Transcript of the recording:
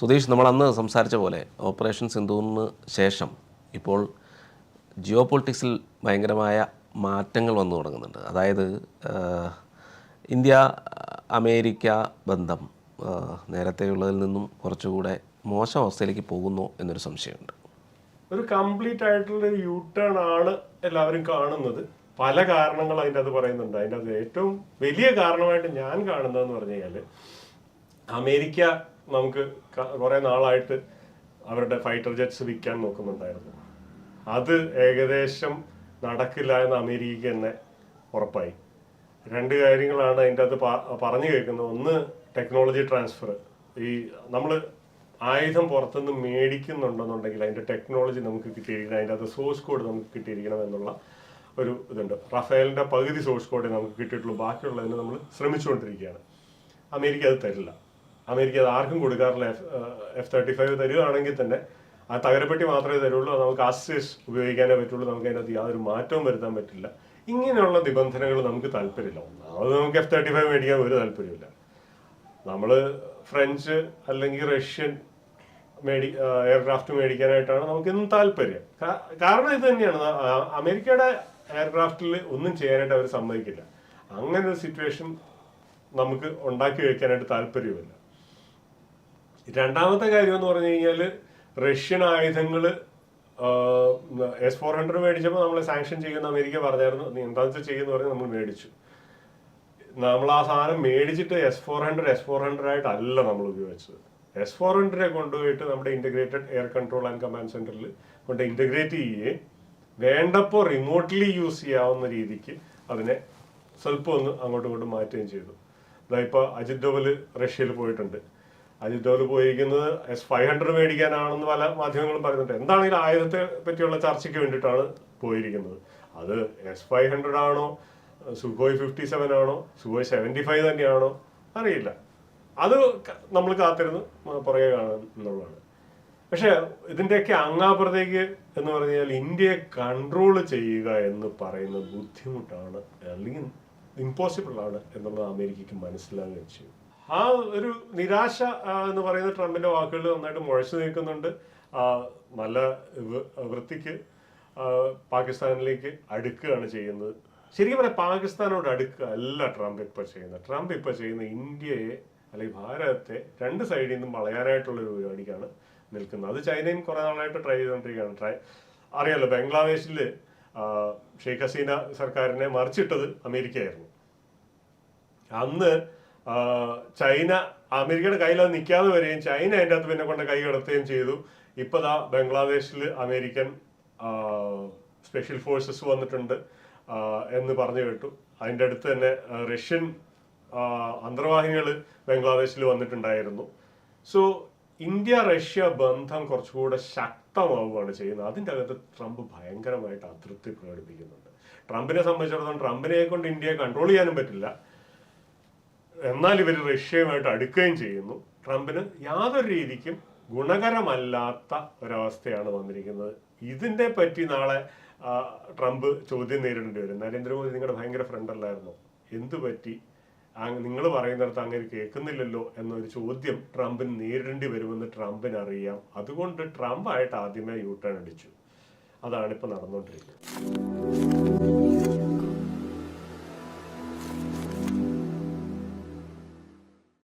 സുധീഷ് നമ്മൾ അന്ന് സംസാരിച്ച പോലെ ഓപ്പറേഷൻ സിന്ധുവിന് ശേഷം ഇപ്പോൾ ജിയോ പൊളിറ്റിക്സിൽ ഭയങ്കരമായ മാറ്റങ്ങൾ വന്നു തുടങ്ങുന്നുണ്ട്. അതായത് ഇന്ത്യ അമേരിക്ക ബന്ധം നേരത്തെയുള്ളതിൽ നിന്നും കുറച്ചുകൂടെ മോശം അവസ്ഥയിലേക്ക് പോകുന്നു എന്നൊരു സംശയമുണ്ട്. ഒരു കംപ്ലീറ്റ് ആയിട്ടുള്ള യൂ ടേൺ ആണ് എല്ലാവരും കാണുന്നത്. പല കാരണങ്ങൾ അതിന്റെ അത് പറയുന്നുണ്ട്. അതിന്റെ അത് ഏറ്റവും വലിയ കാരണമായിട്ട് ഞാൻ കാണുന്നതെന്ന് പറഞ്ഞു കഴിഞ്ഞാൽ അമേരിക്ക നമുക്ക് കുറേ നാളായിട്ട് അവരുടെ ഫൈറ്റർ ജെറ്റ്സ് വിൽക്കാൻ നോക്കുന്നുണ്ടായിരുന്നു. അത് ഏകദേശം നടക്കില്ല എന്ന് അമേരിക്കയ്ക്ക് തന്നെ ഉറപ്പായി. രണ്ട് കാര്യങ്ങളാണ് അതിന്റെ അത് പറഞ്ഞു കേൾക്കുന്നത്. ഒന്ന് ടെക്നോളജി ട്രാൻസ്ഫർ ഈ നമ്മൾ ആയുധം പുറത്തുനിന്ന് മേടിക്കുന്നുണ്ടെന്നുണ്ടെങ്കിൽ അതിന്റെ ടെക്നോളജി നമുക്ക് കിട്ടിയിരിക്കണം. അതിന്റെ അത് സോഴ്സ് കോഡ് നമുക്ക് കിട്ടിയിരിക്കണം എന്നുള്ള ഒരു ഇതുണ്ട്. റഫേലിന്റെ പകുതി സോഴ്സ് കോഡേ നമുക്ക് കിട്ടിയിട്ടുള്ളൂ. ബാക്കിയുള്ളതിന് നമ്മൾ ശ്രമിച്ചുകൊണ്ടിരിക്കുകയാണ്. അമേരിക്ക അത് തരില്ല. അമേരിക്ക അത് ആർക്കും കൊടുക്കാറില്ല. എഫ് തേർട്ടി ഫൈവ് തരികയാണെങ്കിൽ തന്നെ ആ തകരപ്പെട്ടി മാത്രമേ തരുള്ളൂ. നമുക്ക് ആസിസ് ഉപയോഗിക്കാനേ പറ്റുള്ളൂ. നമുക്ക് അതിനകത്ത് യാതൊരു മാറ്റവും വരുത്താൻ പറ്റില്ല. ഇങ്ങനെയുള്ള നിബന്ധനകൾ നമുക്ക് താല്പര്യമില്ല. ഒന്നാമത് നമുക്ക് എഫ് തേർട്ടി ഫൈവ് മേടിക്കാൻ ഒരു താല്പര്യമില്ല നമ്മൾ ഫ്രഞ്ച് അല്ലെങ്കിൽ റഷ്യൻ മേടി എയർക്രാഫ്റ്റ് മേടിക്കാനായിട്ടാണ് നമുക്ക് ഇന്നും താല്പര്യം. കാരണം ഇത് തന്നെയാണ്. അമേരിക്കയുടെ എയർക്രാഫ്റ്റിൽ ഒന്നും ചെയ്യാനായിട്ട് അവർ സമ്മതിക്കില്ല. അങ്ങനെ ഒരു സിറ്റുവേഷൻ നമുക്ക് ഉണ്ടാക്കി വയ്ക്കാനായിട്ട് താല്പര്യമില്ല രണ്ടാമത്തെ കാര്യം എന്ന് പറഞ്ഞു കഴിഞ്ഞാൽ റഷ്യൻ ആയുധങ്ങൾ എസ് ഫോർ ഹൺഡ്രഡ് മേടിച്ചപ്പോൾ നമ്മളെ സാങ്ഷൻ ചെയ്യുന്ന അമേരിക്ക പറഞ്ഞായിരുന്നു. നീ എന്താണെന്ന് ചെയ്യുന്ന പറഞ്ഞ് നമ്മൾ മേടിച്ചു. നമ്മൾ ആ സാധനം മേടിച്ചിട്ട് S four hundred S four hundred ആയിട്ടല്ല നമ്മൾ ഉപയോഗിച്ചത്. എസ് ഫോർ ഹൺഡ്രഡിനെ കൊണ്ടുപോയിട്ട് നമ്മുടെ integrated air control and command സെന്ററിൽ കൊണ്ട് ഇന്റഗ്രേറ്റ് ചെയ്യുകയും വേണ്ടപ്പോൾ റിമോട്ട്ലി യൂസ് ചെയ്യാവുന്ന രീതിക്ക് അതിനെ സ്വല്പം ഒന്ന് അങ്ങോട്ടും ഇങ്ങോട്ടും മാറ്റുകയും ചെയ്തു. അതായത് ഇപ്പോൾ അജിത് ഡോവൽ റഷ്യയിൽ പോയിട്ടുണ്ട്. അജിത് ഡോവൽ പോയിരിക്കുന്നത് എസ് ഫൈവ് ഹൺഡ്രഡ് മേടിക്കാനാണെന്ന് പല മാധ്യമങ്ങളും പറയുന്നുണ്ട്. എന്താണെങ്കിലും ആയിരത്തെ പറ്റിയുള്ള ചർച്ചയ്ക്ക് വേണ്ടിയിട്ടാണ് പോയിരിക്കുന്നത്. അത് എസ് ഫൈവ് ഹൺഡ്രഡ് ആണോ സുഖോയ് ഫിഫ്റ്റി സെവൻ ആണോ സുഖോയ് സെവന്റി ഫൈവ് തന്നെയാണോ അറിയില്ല. അത് നമ്മൾ കാത്തിരുന്ന് പുറകെ കാണാം എന്നുള്ളതാണ്. പക്ഷെ ഇതിന്റെയൊക്കെ അങ്ങാപ്പുറത്തേക്ക് എന്ന് പറഞ്ഞാൽ ഇന്ത്യയെ കൺട്രോൾ ചെയ്യുക എന്ന് പറയുന്നത് ബുദ്ധിമുട്ടാണ് അല്ലെങ്കിൽ ഇമ്പോസിബിൾ ആണ് എന്നുള്ളത് അമേരിക്കയ്ക്ക് മനസ്സിലാകുകയും ചെയ്യും. ആ ഒരു നിരാശ എന്ന് പറയുന്ന ട്രംപിന്റെ വാക്കുകൾ നന്നായിട്ട് മുഴച്ചു നിൽക്കുന്നുണ്ട്. നല്ല വൃത്തിക്ക് പാകിസ്ഥാനിലേക്ക് അടുക്കുകയാണ് ചെയ്യുന്നത്. ശരിക്കും പറയാം പാകിസ്ഥാനോട് അടുക്കുക അല്ല ട്രംപ് ഇപ്പൊ ചെയ്യുന്നത്. ട്രംപ് ഇപ്പൊ ചെയ്യുന്ന ഇന്ത്യയെ അല്ലെങ്കിൽ ഭാരതത്തെ രണ്ട് സൈഡിൽ നിന്നും വളയാനായിട്ടുള്ള ഒരു പരിപാടിക്കാണ് നിൽക്കുന്നത്. അത് ചൈനയും കുറെ നാളായിട്ട് ട്രൈ ചെയ്തുകൊണ്ടിരിക്കുകയാണ്. ട്രൈ അറിയാലോ ബംഗ്ലാദേശിൽ ഷെയ്ഖ് ഹസീന സർക്കാരിനെ മറിച്ചിട്ടത് അമേരിക്കയായിരുന്നു. അന്ന് ചൈന അമേരിക്കയുടെ കയ്യിൽ അത് നിൽക്കാതെ വരികയും ചൈന അതിന്റെ അകത്ത് പിന്നെ കൊണ്ട് കൈ കടത്തുകയും ചെയ്തു. ഇപ്പൊ ദാ ബംഗ്ലാദേശിൽ അമേരിക്കൻ സ്പെഷ്യൽ ഫോഴ്സസ് വന്നിട്ടുണ്ട് എന്ന് പറഞ്ഞു കേട്ടു. അതിന്റെ അടുത്ത് തന്നെ റഷ്യൻ അന്തർവാഹിനികൾ ബംഗ്ലാദേശിൽ വന്നിട്ടുണ്ടായിരുന്നു. സോ ഇന്ത്യ റഷ്യ ബന്ധം കുറച്ചുകൂടെ ശക്തമാവുകയാണ് ചെയ്യുന്നത്. അതിന്റെ അകത്ത് ട്രംപ് ഭയങ്കരമായിട്ട് അതൃപ്തി പ്രകടിപ്പിക്കുന്നുണ്ട്. ട്രംപിനെ സംബന്ധിച്ചിടത്തോളം ട്രംപിനെ കൊണ്ട് ഇന്ത്യയെ കൺട്രോൾ ചെയ്യാനും പറ്റില്ല. എന്നാൽ ഇവർ റഷ്യയുമായിട്ട് അടുക്കുകയും ചെയ്യുന്നു. ട്രംപിന് യാതൊരു രീതിക്കും ഗുണകരമല്ലാത്ത ഒരവസ്ഥയാണ് വന്നിരിക്കുന്നത്. ഇതിന്റെ പറ്റി നാളെ ട്രംപ് ചോദ്യം നേരിടേണ്ടി വരും. നരേന്ദ്രമോദി നിങ്ങളുടെ ഭയങ്കര ഫ്രണ്ട് അല്ലായിരുന്നു? എന്തു പറ്റി? നിങ്ങൾ പറയുന്നിടത്ത് അങ്ങനെ കേൾക്കുന്നില്ലല്ലോ എന്നൊരു ചോദ്യം ട്രംപിന് നേരിടേണ്ടി വരുമെന്ന് ട്രംപിന് അറിയാം അതുകൊണ്ട് ട്രംപ് ആയിട്ട് ആദ്യമേ യൂ ടേൺ അടിച്ചു. അതാണ് ഇപ്പൊ നടന്നുകൊണ്ടിരിക്കുന്നത്